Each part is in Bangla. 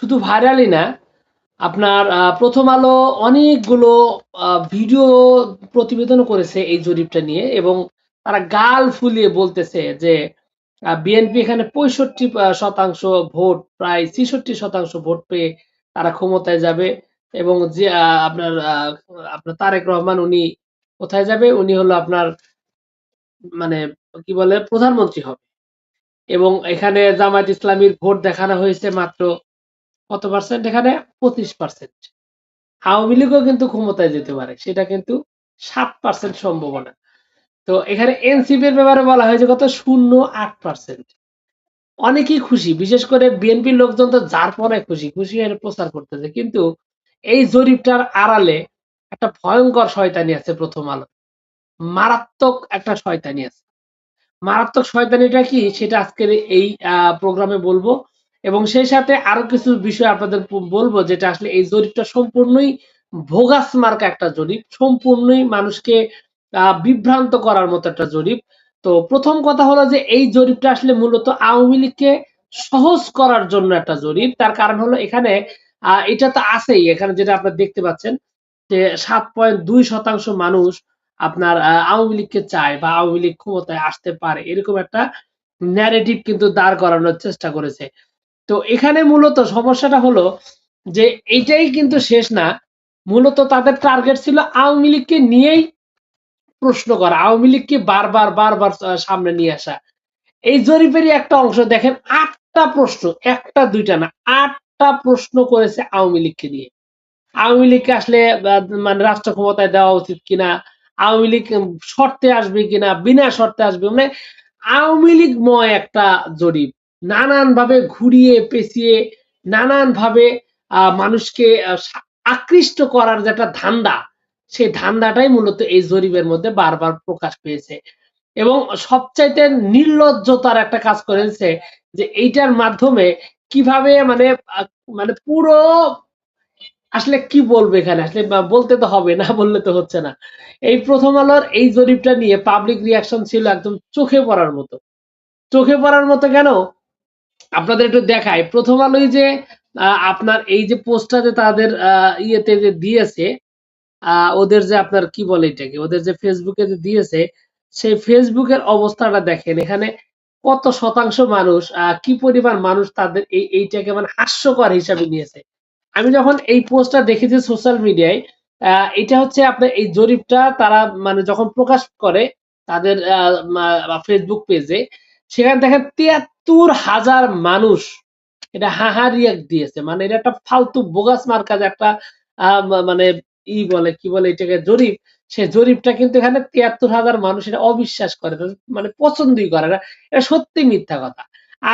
শুধু ভাইরালই না, আপনার প্রথম আলো অনেকগুলো ভিডিও প্রতিবেদন করেছে এই জরিপটা নিয়ে এবং তারা গাল ফুলিয়ে বলতেছে যে বিএনপি এখানে পঁয়ষট্টি শতাংশ ভোট, প্রায় ছেষট্টি শতাংশ ভোট পেয়ে তারা ক্ষমতায় যাবে এবং যে আপনার আপনার তারেক রহমান উনি কোথায় যাবে? উনি হলো আপনার মানে কি বলে, প্রধানমন্ত্রী হবে। এবং এখানে জামায়াত ইসলামীর ভোট দেখানো হয়েছে মাত্র কত পার্সেন্ট এখানে পঁচিশ পার্সেন্ট আওয়ামী লীগও কিন্তু ক্ষমতায় যেতে পারে, সেটা কিন্তু সাত পার্সেন্ট সম্ভাবনা। তো এখানে এনসিপির ব্যাপারে বলা হয়েছে কত? শূন্য আট পার্সেন্ট অনেকেই খুশি, বিশেষ করে বিএনপির লোকজন তো যার পরে খুশি খুশি হয়ে প্রচার করতেছে। কিন্তু এই জরিপটার আড়ালে একটা ভয়ঙ্কর শয়তানি আছে প্রথম আলো। মারাত্মক একটা শয়তানি আছে। মারাত্মক শয়তানিটা কি? সেটা আজকের এই প্রোগ্রামে বলব। এবং সেই সাথে আরও কিছু বিষয় আপনাদের বলব, যেটা আসলে এই জরিপটা সম্পূর্ণই ভোগাস মার্কা একটা জরিপ, সম্পূর্ণই মানুষকে বিভ্রান্ত করার মতো একটা জরিপ। তো প্রথম কথা হলো যে এই জরিপটা আসলে মূলত আওয়ামী লীগকে সহজ করার জন্য একটা জরিপ। তার কারণ হলো এখানে এটা তো আছেই। এখানে যেটা আপনারা দেখতে পাচ্ছেন যে সাত পয়েন্ট দুই শতাংশ মানুষ আপনার আওয়ামী লীগকে চায় বা আওয়ামী লীগ ক্ষমতায় আসতে পারে, এরকম একটা ন্যারেটিভ কিন্তু দাঁড় করানোর চেষ্টা করেছে। তো এখানে মূলত সমস্যাটা হলো যে এইটাই কিন্তু শেষ না। মূলত তাদের টার্গেট ছিল আওয়ামী লীগকে নিয়েই প্রশ্ন করা, আওয়ামী লীগকে বারবার বারবার সামনে নিয়ে আসা। এই জরিপেরই একটা অংশ, দেখেন, আটটা প্রশ্ন, একটা, দুইটা না, আটটা প্রশ্ন করেছে আওয়ামী লীগকে নিয়ে। আওয়ামী লীগকে আসলে মানে রাষ্ট্র ক্ষমতায় দেওয়া উচিত কিনা, আওয়ামী লীগ শর্তে আসবে কিনা, বিনা শর্তে আসবে মানে আওয়ামী লীগময় একটা জরিপ। নানান ভাবে ঘুরিয়ে পেঁচিয়ে নানান ভাবে আহ, মানুষকে আকৃষ্ট করার যে একটা ধান্দা সেই ধান্দাটাই মূলত এই জরিপের মধ্যে বারবার প্রকাশ পেয়েছে। এবং সবচাইতে নির্লজ্জতার একটা কাজ করেছে যে এইটার মাধ্যমে কীভাবে মানে মানে পুরো আসলে কি বলব এখানে? আসলে বলতে তো হবে না বললে তো হচ্ছে না। এই প্রথম আলোর এই জরিপটা নিয়ে পাবলিক রিয়াকশন ছিল একদম চোখে পড়ার মতো। চোখে পড়ার মতো কেন? আপনাদের একটু দেখাই। প্রথম আলোই যে আপনার এই যে পোস্টটা যে তাদের ইয়েতে যে দিয়েছে ওদের যে আপনার কি বলে এটাকে, ওদের যে ফেসবুকে যে দিয়েছে, সেই ফেসবুকের অবস্থাটা দেখেন। এখানে কত শতাংশ মানুষ কি পরিমাণ মানুষ তাদের এই, এইটাকে মানে হাস্যকর হিসাবে নিয়েছে। আমি যখন এই পোস্টটা দেখেছি সোশ্যাল মিডিয়ায় এটা হচ্ছে আপনার এই জরিপটা তারা মানে যখন প্রকাশ করে তাদের ফেসবুক পেজে সেখানে দেখেন তিয়াত্তর হাজার মানুষ এটা হাহা দিয়েছে। মানে এটা একটা ফালতু বোগাস মার্কাজ একটা মানে ই বলে, কি বলে এটাকে, জরিপ। সে জরিপটা কিন্তু এখানে তিয়াত্তর হাজার মানুষ এটা অবিশ্বাস করে মানে পছন্দই করে না। এটা সত্যি মিথ্যা কথা।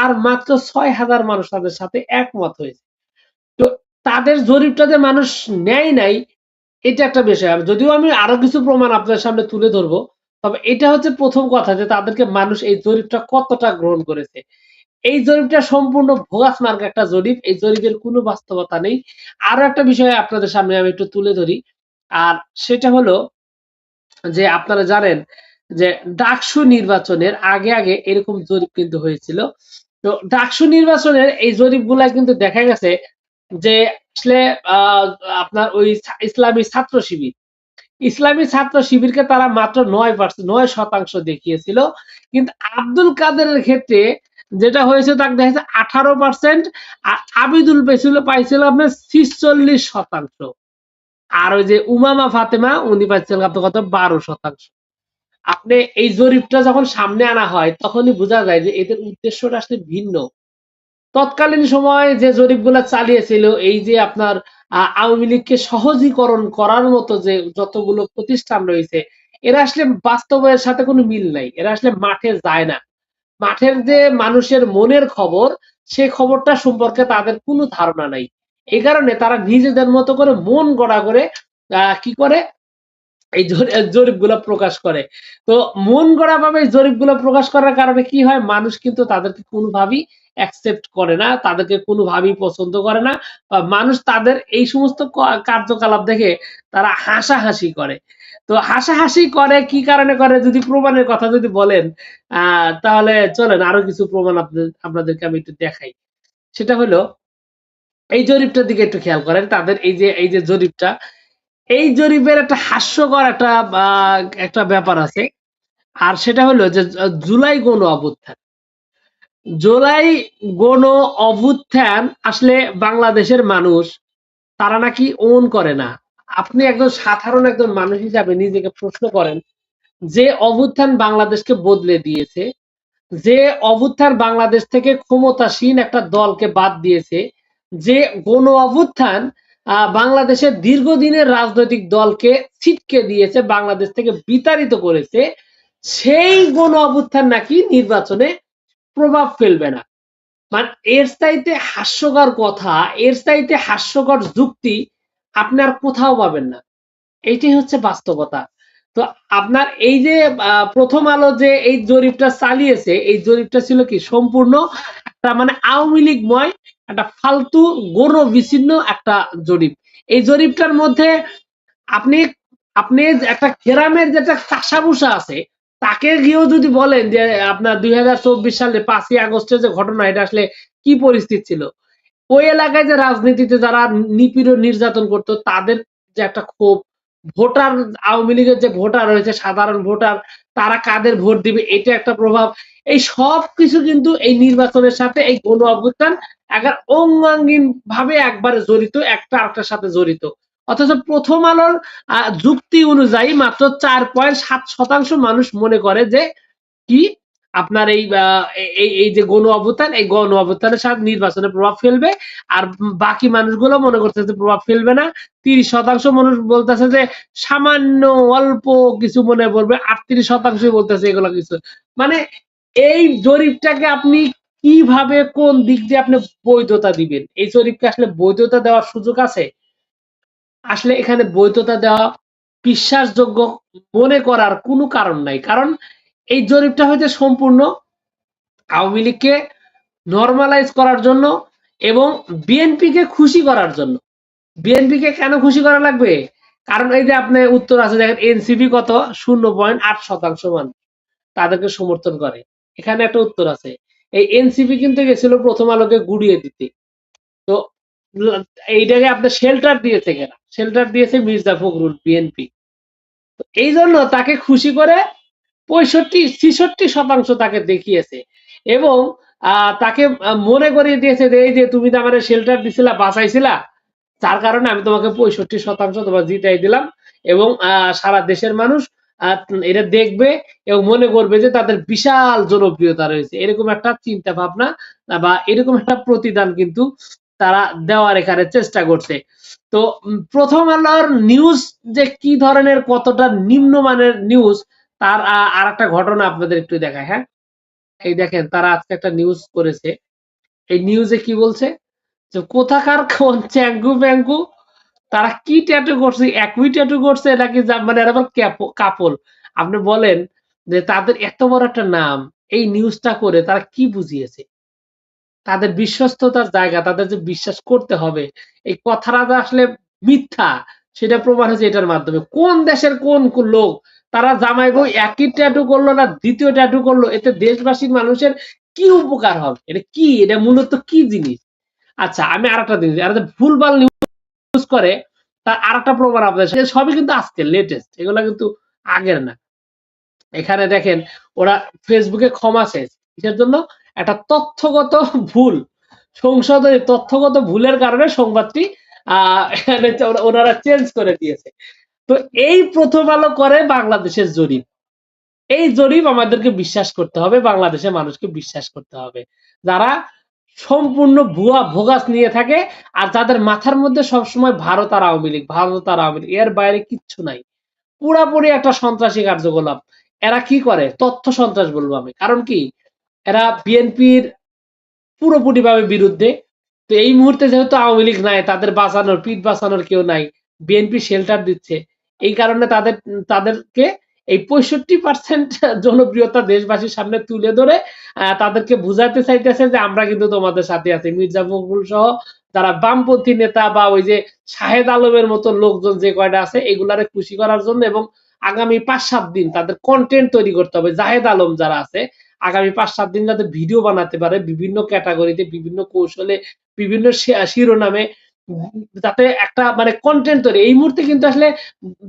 আর মাত্র ছয় হাজার মানুষ তাদের সাথে একমত হয়েছে। তো তাদের জরিপটা যে মানুষ নেয় নাই, এটা একটা বিষয়। যদিও আমি আরও কিছু প্রমাণ আপনাদের সামনে তুলে ধরবো তবে এটা হচ্ছে প্রথম কথা যে তাদেরকে মানুষ এই জরিপটা কতটা গ্রহণ করেছে। এই জরিপটা সম্পূর্ণ ভোগাস মার্ক একটা জরিপ, এই জরিপের কোনো বাস্তবতা নেই। আরও একটা বিষয় আপনাদের সামনে আমি একটু তুলে ধরি, আর সেটা হলো যে আপনারা জানেন যে ডাকসু নির্বাচনের আগে আগে এরকম জরিপ কিন্তু হয়েছিল। তো ডাকসু নির্বাচনের এই জরিপগুলা কিন্তু দেখা গেছে যে আসলে আপনার ওই ইসলামী ছাত্র শিবির ইসলামী ছাত্র শিবিরকে তারা মাত্র নয় পার্সেন্ট নয় শতাংশ দেখিয়েছিল। কিন্তু আব্দুল কাদেরের ক্ষেত্রে যেটা হয়েছে, তাকে দেখা যাচ্ছে আঠারো পার্সেন্ট আর আবিদুল পেছিল, পাইছিল আপনার ছিচল্লিশ শতাংশ। আর ওই যে উমামা ফাতেমা, উনি পাইছিলেন আপনার কত? বারো শতাংশ। আপনি এই জরিপটা যখন সামনে আনা হয়, তখনই বোঝা যায় যে এদের উদ্দেশ্যটা আসলে ভিন্ন। তৎকালীন সময়ে যে জরিপগুলা চালিয়েছিল, এই যে আপনার আওয়ামী লীগকে সহজীকরণ করার মতো যে যতগুলো প্রতিষ্ঠান রয়েছে, এরা আসলে বাস্তবের সাথে কোনো মিল নাই। এরা আসলে মাঠে যায় না। মাঠের যে মানুষের মনের খবর, সে খবরটা সম্পর্কে তাদের কোনো ধারণা নাই। এই কারণে তারা নিজেদের মতো করে মন গড়া করে কি করে? এই জরিপগুলা প্রকাশ করে। তো মন গড়া ভাবে জরিপগুলা প্রকাশ করার কারণে কি হয়? মানুষ কিন্তু তাদেরকে কোনোভাবেই অ্যাকসেপ্ট করে না, তাদেরকে কোনোভাবেই পছন্দ করে না বা মানুষ তাদের এই সমস্ত কার্যকলাপ দেখে তারা হাসাহাসি করে। তো হাসাহাসি করে কি কারণে করে? যদি প্রমাণের কথা যদি বলেন তাহলে চলেন আরও কিছু প্রমাণ আপনাদের আপনাদেরকে আমি একটু দেখাই। সেটা হলো, এই জরিপটার দিকে একটু খেয়াল করেন, তাদের এই যে এই যে জরিপটা, এই জরিপের একটা হাস্যকর একটা একটা ব্যাপার আছে। আর সেটা হলো যে, জুলাই গণ অভ্যুত্থান। জুলাই গণ অভ্যুত্থান আসলে বাংলাদেশের মানুষ, তারা নাকি ওন করে না? আপনি একজন সাধারণ একজন মানুষ হিসাবে নিজেকে প্রশ্ন করেন, যে অভ্যুত্থান বাংলাদেশকে বদলে দিয়েছে, যে অভ্যুত্থান বাংলাদেশ থেকে ক্ষমতাসীন একটা দলকে বাদ দিয়েছে, যে গণ অভ্যুত্থান বাংলাদেশের দীর্ঘদিনের রাজনৈতিক দলকে ছিটকে দিয়েছে, বাংলাদেশ থেকে বিতাড়িত করেছে, সেই গণ অভ্যুত্থান নাকি নির্বাচনে প্রভাব ফেলবে না। মানে এর চাইতে হাস্যকর কথা, এর চাইতে হাস্যকর যুক্তি আপনি আর কোথাও পাবেন না। এইটাই হচ্ছে বাস্তবতা। তো আপনার এই যে প্রথম আলো যে এই জরিপটা চালিয়েছে, এই জরিপটা ছিল কি? সম্পূর্ণ একটা মানে আওয়ামী লীগময় একটা ফালতু গণ বিচ্ছিন্ন একটা জরিপ। এই জরিপটার মধ্যে আপনি আপনি একটা গ্রামের যেটা চাষাভুষা আছে তাকে গিয়েও যদি বলেন যে, আপনার দুই হাজার চব্বিশ সালে পাঁচই আগস্টের যে ঘটনা, এটা আসলে কি পরিস্থিতি ছিল? ওই এলাকায় যে রাজনীতিতে যারা নিপীড়ন নির্যাতন করতো, তাদের যে একটা ক্ষোভ, ভোটার, আওয়ামী লীগের যে ভোটার রয়েছে, সাধারণ ভোটার, তারা কাদের ভোট দিবে, এটা একটা প্রভাব। এই সব কিছু কিন্তু এই নির্বাচনের সাথে এই গণ অভ্যুত্থান একবার অঙ্গাঙ্গিন ভাবে একবারে জড়িত, একটা আরেকটার সাথে জড়িত। অথচ প্রথম আলোর যুক্তি অনুযায়ী মাত্র চার পয়েন্ট সাত শতাংশ মানুষ মনে করে যে কি? আপনার এই এই যে গণ অভ্যুত্থান, এই গণ অভ্যুত্থানের সাথে নির্বাচনে প্রভাব ফেলবে আর বাকি মানুষগুলো মনে করতেছে প্রভাব ফেলবে না। তিরিশ শতাংশ মানুষ বলতেছে যে সামান্য অল্প কিছু মনে পড়বে, আটত্রিশ শতাংশই বলতেছে এগুলো কিছু। মানে এই জরিপটাকে আপনি কীভাবে কোন দিক দিয়ে আপনি বৈধতা দিবেন? এই জরিপকে আসলে বৈধতা দেওয়ার সুযোগ আছে? আসলে এখানে বৈধতা দেওয়া বিশ্বাসযোগ্য মনে করার কোনো কারণ নাই। কারণ এই জরিপটা হচ্ছে সম্পূর্ণ আওয়ামী লীগকে নর্মালাইজ করার জন্য এবং বিএনপিকে খুশি করার জন্য। বিএনপিকে কেন খুশি করা লাগবে? কারণ এই যে আপনি উত্তর আছে, দেখেন এনসিপি কত? শূন্য পয়েন্ট আট শতাংশ মান তাদেরকে সমর্থন করে। এখানে একটা উত্তর আছে। এই এনসিপি কিন্তু গেছিল প্রথম আলোকে গুড়িয়ে দিতে। তো এইটাকে আপনার শেল্টার দিয়েছে কেনা শেল্টার দিয়েছে মির্জা ফখরুল বিএনপি এই জন্য তাকে খুশি করে পঁয়ষট্টি, ছিষট্টি শতাংশ তাকে দেখিয়েছে এবং তাকে মনে করিয়ে দিয়েছে এই যে তুমি তো আমার শেল্টার দিছিলা, বাঁচাইছিলা, তার কারণে আমি তোমাকে পঁয়ষট্টি শতাংশ তোমার জিতাই দিলাম এবং সারা দেশের মানুষ এটা দেখবে এবং মনে করবে যে তাদের বিশাল জনপ্রিয়তা রয়েছে। এরকম একটা চিন্তা ভাবনা বা এরকম একটা প্রতিদান কিন্তু তারা দেওয়ার এখানে চেষ্টা করছে। তো প্রথম আলোর নিউজ যে কি ধরনের কতটা নিম্নমানের নিউজ তার আর একটা ঘটনা আপনাদের একটু দেখায় হ্যাঁ? এই দেখেন, তারা আজকে একটা নিউজ করেছে। এই নিউজে কি বলছে? যে কোথাকার কোন চ্যাঙ্কু প্যাঙ্কু তারা কি ট্যাটু করছে? একই ট্যাটু করছে নাকি মানে আবার কাপল? আপনি বলেন যে তাদের এত বড় একটা নাম, এই নিউজটা করে তারা কি বুঝিয়েছে? তাদের বিশ্বস্ততার জায়গা, তাদের যে বিশ্বাস করতে হবে, এই কথাটা আসলে মিথ্যা, সেটা প্রমাণ হয়েছে এটার মাধ্যমে। কোন দেশের কোন লোক, তারা জামাই বউ একই ট্যাটু করল না, দ্বিতীয় ট্যাটু করল, এতে দেশবাসীর মানুষের কি উপকার হবে? এটা কি? এটা মূলত কি জিনিস? আচ্ছা আমি আর একটা জিনিস আর ভুলভাল নিউজ করে, তার আর একটা প্রমাণ আপনাদের সবই কিন্তু আজকে লেটেস্ট এগুলো কিন্তু আগের না। এখানে দেখেন, ওরা ফেসবুকে ক্ষমা চেয়েছে। কিসের জন্য? একটা তথ্যগত ভুল সংশোধনী তথ্যগত ভুলের কারণে সংবাদটি ওনারা চেঞ্জ করে দিয়েছে। তো এই প্রথম আলো করে বাংলাদেশের জরিপ। এই জরিপ আমাদেরকে বিশ্বাস করতে হবে, বাংলাদেশের মানুষকে বিশ্বাস করতে হবে। যারা সম্পূর্ণ ভুয়া ভোগাস নিয়ে থাকে আর যাদের মাথার মধ্যে সবসময় ভারত আর আওয়ামী লীগ, ভারত আর আওয়ামী লীগ, এর বাইরে কিচ্ছু নাই। পুরাপুরি একটা সন্ত্রাসী কার্যকলাপ। এরা কি করে? তথ্য সন্ত্রাস বলব আমি। কারণ কি? এরা বিএনপির পুরোপুরি ভাবে বিরুদ্ধে। তো এই মুহূর্তে যেহেতু আওয়ামী লীগ নাই, তাদের বাঁচানোর, পিঠ বাঁচানোর কেউ নাই বিএনপি শেল্টার দিচ্ছে। এই কারণে তাদের, তাদেরকে এই পঁয়ষট্টি পার্সেন্ট জনপ্রিয়তা দেশবাসীর সামনে তুলে ধরে তাদেরকে বুঝাতে চাইতেছে যে আমরা কিন্তু তোমাদের সাথে আছি। মির্জা ফখরুল সহ যারা বামপন্থী নেতা বা ওই যে শাহেদ আলমের মতো লোকজন যে কয়টা আছে, এগুলারে খুশি করার জন্য এবং আগামী পাঁচ সাত দিন তাদের কন্টেন্ট তৈরি করতে হবে। জাহেদ আলম যারা আছে আগামী পাঁচ, সাত দিন যাতে ভিডিও বানাতে পারে, বিভিন্ন ক্যাটাগরিতে বিভিন্ন কৌশলে, বিভিন্ন শিরোনামে, যাতে একটা মানে কন্টেন্ট তৈরি। এই মুহূর্তে কিন্তু আসলে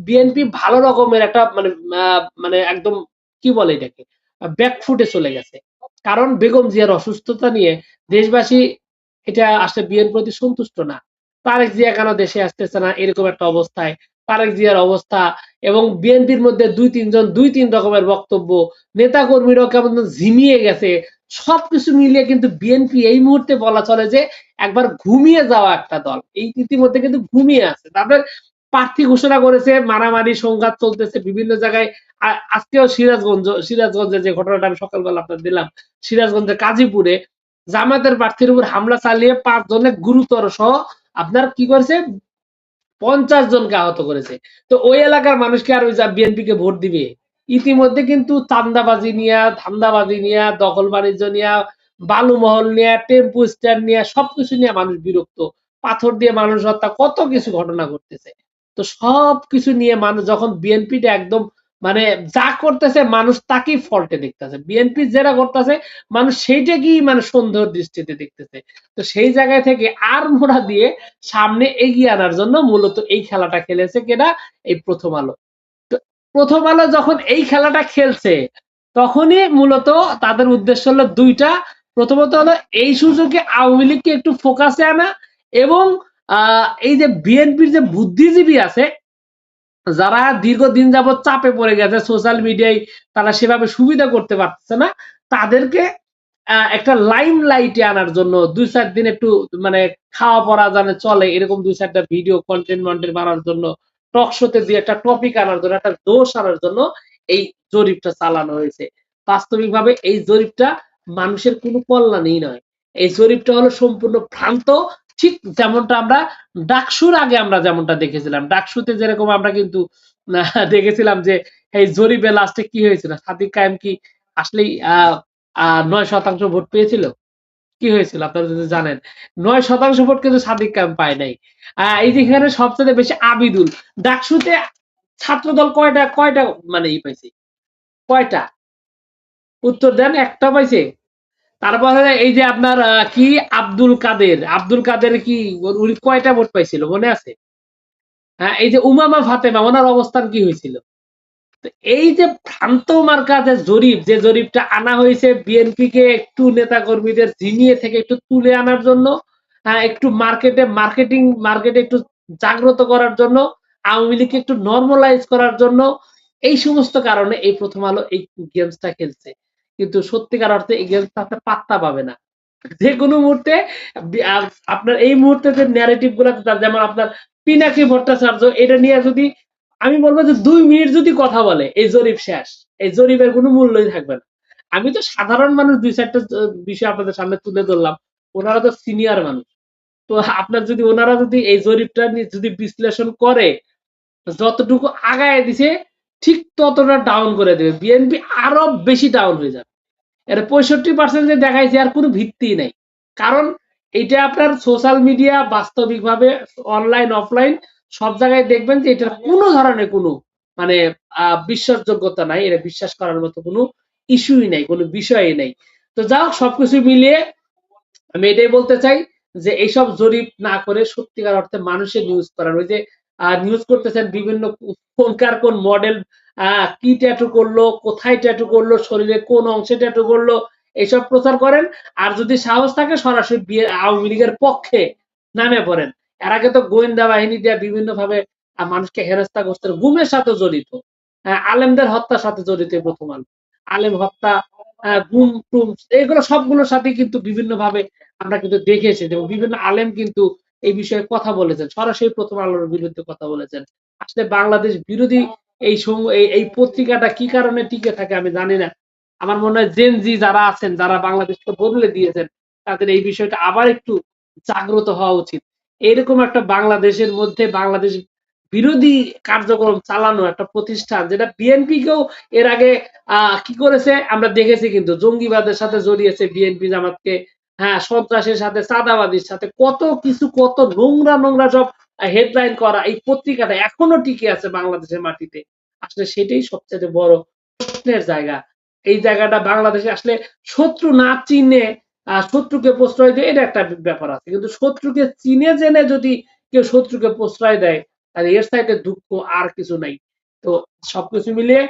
বিএনপি ভালো রকমের একটা মানে মানে একদম কি বলে এটাকে? ব্যাকফুটে চলে গেছে। কারণ বেগম জিয়ার অসুস্থতা নিয়ে দেশবাসী এটা আসলে বিয়ের প্রতি সন্তুষ্ট না। তারেক জিয়া কেন দেশে আসতেছে না? এরকম একটা অবস্থায় তারেক জিয়ার অবস্থা এবং বিএনপির মধ্যে দুই তিনজন, দুই তিন রকমের বক্তব্য। নেতা কর্মীরাও কেমন ঝিমিয়ে গেছে। সবকিছু মিলিয়ে কিন্তু বিএনপি এই মুহূর্তে বলা চলে যে একবার ঘুমিয়ে যাওয়া একটা দল। এই ইতিমধ্যে কিন্তু ঘুমিয়ে আছে। তারপরে প্রার্থী ঘোষণা করেছে, মারামারি সংঘাত চলতেছে বিভিন্ন জায়গায়। আজকেও সিরাজগঞ্জ, সিরাজগঞ্জে যে ঘটনাটা আমি সকালবেলা আপনার দিলাম, সিরাজগঞ্জের কাজীপুরে জামাতের প্রার্থীর উপর হামলা চালিয়ে পাঁচ জনের গুরুতর সহ আপনার কি করেছে? পঞ্চাশ জনকে আহত করেছে। তো ওই এলাকার মানুষকে আর ওই বিএনপি কে ভোট দিবে, ইতিমধ্যে কিন্তু চান্দাবাজি নিয়ে, ধান্দাবাজি নিয়ে, দখল বাণিজ্য নিয়ে বালুমহল নিয়ে, টেম্পু স্ট্যান্ড নিয়ে, সবকিছু নিয়ে মানুষ বিরক্ত। পাথর দিয়ে মানুষ হত্যা, কত কিছু ঘটনা ঘটতেছে। তো সবকিছু নিয়ে মানুষ যখন বিএনপিটা একদম মানে যা করতেছে মানুষ তাকেই ফল্টে দেখতেছে। বিএনপি যেটা করতেছে, মানুষ সেইটাকেই মানে সন্দেহের দৃষ্টিতে দেখতেছে। তো সেই জায়গায় থেকে আর মোড়া দিয়ে সামনে এগিয়ে আনার জন্য মূলত এই খেলাটা খেলেছে কেনা এই প্রথম আলো। তো প্রথম আলো যখন এই খেলাটা খেলছে, তখনই মূলত তাদের উদ্দেশ্য হলো দুইটা। প্রথমত হলো এই সুযোগে আওয়ামী লীগকে একটু ফোকাসে আনা এবং এই যে বিএনপির যে বুদ্ধিজীবী আছে যারা দীর্ঘদিন যাবত চাপে পড়ে গেছে সোশ্যাল মিডিয়ায় তারা সেভাবে সুবিধা করতে পারছে না। তাদেরকে একটা লাইম লাইটে আনার জন্য দুই চার দিন একটু মানে খাওয়া পড়া জানে চলে, এরকম দুই চারটা ভিডিও কন্টেন্ট মন্টেন্ট বানানোর জন্য টক শোতে দিয়ে একটা টপিক আনার জন্য, একটা দোষ আনার জন্য এই জরিপটা চালানো হয়েছে। বাস্তবিকভাবে এই জরিপটা মানুষের কোনো কল্যাণই নয়। এই জরিপটা হলো সম্পূর্ণ ভ্রান্ত ঠিক যেমনটা আমরা ডাকসুর আগে আমরা যেমনটা দেখেছিলাম। ডাকসুতে যেরকম আমরা কিন্তু দেখেছিলাম যে, এই জরিপে লাস্টে কি হয়েছিল? সাদিক কায়েম কি আসলেই নয় শতাংশ ভোট পেয়েছিল? কি হয়েছিল? আপনারা যদি জানেন। নয় শতাংশ ভোট কিন্তু সাদিক কায়েম পায় নাই। এই যেখানে সবচেয়ে বেশি আবিদুল, ডাকসুতে ছাত্রদল কয়টা কয়টা মানে ই পাইছে? কয়টা? উত্তর দেন, একটা পাইছে। তারপরে এই যে আপনার কি? আব্দুল কাদের। আব্দুল কাদের কি? উনি কয়টা ভোট পাইছিল? মনে আছে? হ্যাঁ এই যে উমামা ফাতেমা ওনার অবস্থান কি হয়েছিল? এই যে ভ্রান্ত মার্কা যে জরিপ যে জরিপটা আনা হয়েছে বিএনপি কে একটু নেতা কর্মীদের ঝিমিয়ে থেকে একটু তুলে আনার জন্য হ্যাঁ, একটু মার্কেটে মার্কেটিং মার্কেটে একটু জাগ্রত করার জন্য আওয়ামী লীগকে একটু নর্মালাইজ করার জন্য এই সমস্ত কারণে এই প্রথম আলো এই গেমসটা খেলছে। কিন্তু সত্যিকার অর্থে গেমসটা আপনার পাত্তা পাবে না। যে কোনো মুহূর্তে আপনার এই মুহূর্তে যে ন্যারেটিভগুলো যেমন আপনার পিনাকি ভট্টাচার্য, এটা নিয়ে যদি, আমি বলব যে দুই মিনিট যদি কথা বলে, এই জরিপ শেষ। এই জরিপের কোনো মূল্যই থাকবে না। আমি তো সাধারণ মানুষ, দুই চারটা বিষয় আপনাদের সামনে তুলে ধরলাম, ওনারা তো সিনিয়র মানুষ। তো আপনার যদি, ওনারা যদি এই জরিপটা যদি বিশ্লেষণ করে, যতটুকু আগায় দিছে ঠিক ততটা ডাউন করে দেবে। বিএনপি আরও বেশি ডাউন হয়ে যাবে। এটা পঁয়ষট্টি পার্সেন্ট যে দেখাইছে, আর কোনো ভিত্তি নাই। কারণ এটা আপনার সোশ্যাল মিডিয়া বাস্তবিকভাবে অনলাইন অফলাইন সব জায়গায় দেখবেন যে এটার কোনো ধরনের কোনো মানে বিশ্বাসযোগ্যতা নাই। এটা বিশ্বাস করার মতো কোনো ইস্যুই নাই, কোনো বিষয়ই নাই। তো যাই হোক, সবকিছু মিলিয়ে আমি এটাই বলতে চাই যে, এইসব জরিপ না করে সত্যিকার অর্থে মানুষের নিউজ করার, ওই যে নিউজ করতেছেন বিভিন্ন কোনকার কোন মডেল কি ট্যাটু করল, কোথায় ট্যাটু করল, শরীরে কোন অংশে ট্যাটু করল এইসব প্রচার করেন। আর যদি সাহস থাকে, সরাসরি আওয়ামী লীগের পক্ষে নামে পড়েন। এর আগে তো গোয়েন্দা বাহিনী দিয়ে বিভিন্ন ভাবে মানুষকে হেনস্থা করছে গুমের সাথে জড়িত। আলেমদের হত্যার সাথে জড়িত প্রথম আলো। আলেম হত্যা গুম, টুম এগুলো সবগুলোর সাথে কিন্তু বিভিন্ন ভাবে আমরা কিন্তু দেখেছি। এবং বিভিন্ন আলেম কিন্তু এই বিষয়ে কথা বলেছেন। সরাসরি প্রথম আলোর বিরুদ্ধে কথা বলেছেন। আসলে বাংলাদেশ বিরোধী এই এই পত্রিকাটা কি কারণে টিকে থাকে আমি জানি না। আমার মনে হয় জেন জি যারা আছেন, যারা বাংলাদেশকে বদলে দিয়েছেন, তাদের এই বিষয়টা আবার একটু জাগ্রত হওয়া উচিত। এরকম একটা বাংলাদেশের মধ্যে বাংলাদেশ বিরোধী কার্যক্রম চালানো একটা প্রতিষ্ঠান, যেটা বিএনপি কেও এর আগে, আহ, কি করেছে? আমরা দেখেছি কিন্তু জঙ্গিবাদের সাথে জড়িয়েছে বিএনপি জামাতকে। হ্যাঁ সন্ত্রাসের সাথে চাঁদাবাদীর সাথে, কত কিছু, কত নোংরা নোংরা সব হেডলাইন করা এই পত্রিকাটা এখনও টিকে আছে বাংলাদেশের মাটিতে। আসলে সেটাই সবচেয়ে বড় প্রশ্নের জায়গা। এই জায়গাটা বাংলাদেশে আসলে শত্রু না চিনে শত্রুকে প্রশ্রয় দেয়, এটা একটা ব্যাপার আছে। কিন্তু শত্রুকে চিনে, জেনে যদি কেউ শত্রুকে প্রশ্রয় দেয়, তাহলে এর সাইডে দুঃখ আর কিছু নাই। তো সবকিছু মিলিয়ে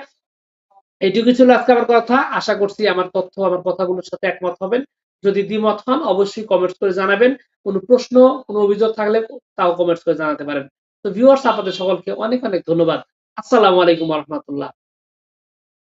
এইটুকু ছিল আজকে আমার কথা। আশা করছি আমার তথ্য, আমার কথাগুলোর সাথে একমত হবেন। যদি দ্বিমত হন, অবশ্যই কমেন্টস করে জানাবেন। কোনো প্রশ্ন, কোনো অভিযোগ থাকলে তাও কমেন্টস করে জানাতে পারেন। তো ভিউয়ার্স আপনাদের সকলকে অনেক অনেক ধন্যবাদ। আসসালামু আলাইকুম রহমতুল্লাহ।